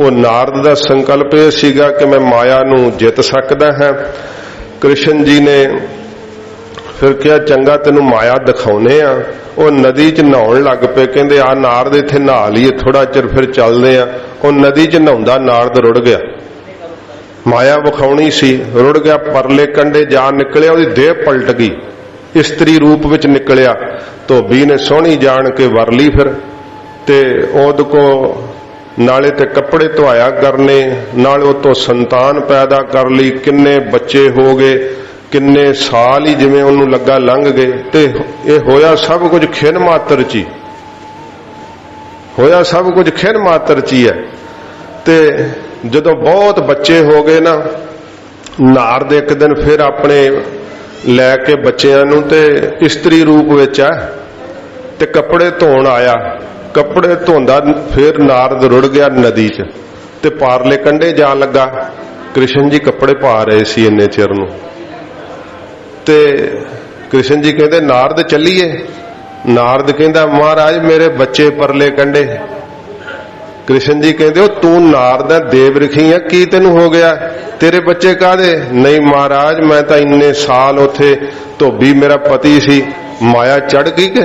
ਉਹ ਨਾਰਦ ਦਾ ਸੰਕਲਪ ਇਹ ਸੀਗਾ ਕਿ ਮੈਂ ਮਾਇਆ ਨੂੰ ਜਿੱਤ ਸਕਦਾ ਹਾਂ। ਕ੍ਰਿਸ਼ਨ ਜੀ ਨੇ ਫਿਰ ਕਿਹਾ, ਚੰਗਾ, ਤੈਨੂੰ ਮਾਇਆ ਦਿਖਾਉਨੇ ਆ। ਉਹ ਨਦੀ 'ਚ ਨਹਾਉਣ ਲੱਗ ਪਏ। ਕਹਿੰਦੇ, ਆ ਨਾਰਦ ਇੱਥੇ ਨਹਾ ਲਈਏ ਥੋੜਾ ਚਿਰ ਫਿਰ ਚੱਲਦੇ ਆ। ਉਹ ਨਦੀ 'ਚ ਨਹਾਉਂਦਾ, ਨਾਰਦ ਰੁੜ ਗਿਆ। ਮਾਇਆ ਵਿਖਾਉਣੀ ਸੀ, ਰੁੜ ਗਿਆ, ਪਰਲੇ ਕੰਡੇ ਜਾ ਨਿਕਲਿਆ, ਉਹਦੀ ਦੇਹ ਪਲਟ ਗਈ। ਇਸਤਰੀ ਰੂਪ ਵਿੱਚ ਨਿਕਲਿਆ। ਧੋਬੀ ਨੇ ਸੋਹਣੀ ਜਾਣ ਕੇ ਵਰ ਲਈ ਫਿਰ, ਤੇ ਉਹਦ ਕੋ ਨਾਲੇ ਤੇ ਕੱਪੜੇ ਧਵਾਇਆ ਕਰਨੇ, ਨਾਲੇ ਉਹ ਤੋਂ ਸੰਤਾਨ ਪੈਦਾ ਕਰ ਲਈ, ਕਿੰਨੇ ਬੱਚੇ ਹੋ ਗਏ, ਕਿੰਨੇ ਸਾਲ ਹੀ ਜਿਵੇਂ ਉਹਨੂੰ ਲੱਗਾ ਲੰਘ ਗਏ, ਤੇ ਇਹ ਹੋਇਆ ਸਭ ਕੁਝ ਖਿਨ ਮਾਤਰ ਚ ਹੋਇਆ ਸਭ ਕੁਝ ਖਿਨ ਮਾਤਰ ਚ ਹੀ ਹੈ। ਤੇ ਜਦੋਂ ਬਹੁਤ ਬੱਚੇ ਹੋ ਗਏ ਨਾ ਨਾਰ ਦੇ ਇੱਕ ਦਿਨ ਫਿਰ ਆਪਣੇ ਲੈ ਕੇ ਬੱਚਿਆਂ ਨੂੰ ਤੇ ਇਸਤਰੀ ਰੂਪ ਵਿੱਚ ਆ ਤੇ ਕੱਪੜੇ ਧੋਣ ਆਇਆ। ਕੱਪੜੇ ਧੋਂਦਾ ਫਿਰ ਨਾਰਦ ਰੁੜ ਗਿਆ ਨਦੀ 'ਚ ਤੇ ਪਾਰਲੇ ਕੰਢੇ ਜਾਣ ਲੱਗਾ। ਕ੍ਰਿਸ਼ਨ ਜੀ ਕੱਪੜੇ ਪਾ ਰਹੇ ਸੀ ਇੰਨੇ ਚਿਰ ਨੂੰ। ਤੇ ਕ੍ਰਿਸ਼ਨ ਜੀ ਕਹਿੰਦੇ, ਨਾਰਦ ਚੱਲੀਏ। ਨਾਰਦ ਕਹਿੰਦਾ, ਮਹਾਰਾਜ ਮੇਰੇ ਬੱਚੇ ਪਰਲੇ ਕੰਢੇ। ਕ੍ਰਿਸ਼ਨ ਜੀ ਕਹਿੰਦੇ, ਉਹ ਤੂੰ ਨਾਰਦ ਦਾ ਦੇਵ ਰਖੀ ਆ ਕੀ ਤੈਨੂੰ ਹੋ ਗਿਆ? ਤੇਰੇ ਬੱਚੇ ਕਾਦੇ ਨਹੀਂ ਮਹਾਰਾਜ, ਮੈਂ ਤਾਂ ਇੰਨੇ ਸਾਲ ਉਥੇ ਧੋਬੀ ਮੇਰਾ ਪਤੀ ਸੀ। ਮਾਇਆ ਚੜ ਗਈ ਕਿ?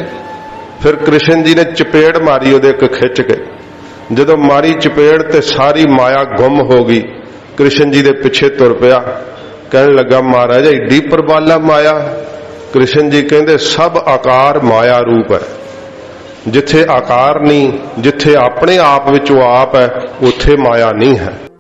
ਫਿਰ ਕ੍ਰਿਸ਼ਨ ਜੀ ਨੇ ਚਪੇੜ ਮਾਰੀ ਉਹਦੇ ਇੱਕ ਖਿੱਚ ਕੇ। ਜਦੋਂ ਮਾਰੀ ਚਪੇੜ ਤੇ ਸਾਰੀ ਮਾਇਆ ਗੁੰਮ ਹੋ ਗਈ, ਕ੍ਰਿਸ਼ਨ ਜੀ ਦੇ ਪਿੱਛੇ ਤੁਰ ਪਿਆ। ਕਹਿਣ ਲੱਗਾ, ਮਹਾਰਾਜ, ਏਡੀ ਪ੍ਰਬਾਲਾ ਮਾਇਆ। ਕ੍ਰਿਸ਼ਨ ਜੀ ਕਹਿੰਦੇ, ਸਭ ਆਕਾਰ ਮਾਇਆ ਰੂਪ ਹੈ। ਜਿੱਥੇ ਆਕਾਰ ਨਹੀਂ, ਜਿੱਥੇ ਆਪਣੇ ਆਪ ਵਿੱਚ ਉਹ ਆਪ ਹੈ, ਉੱਥੇ ਮਾਇਆ ਨਹੀਂ ਹੈ।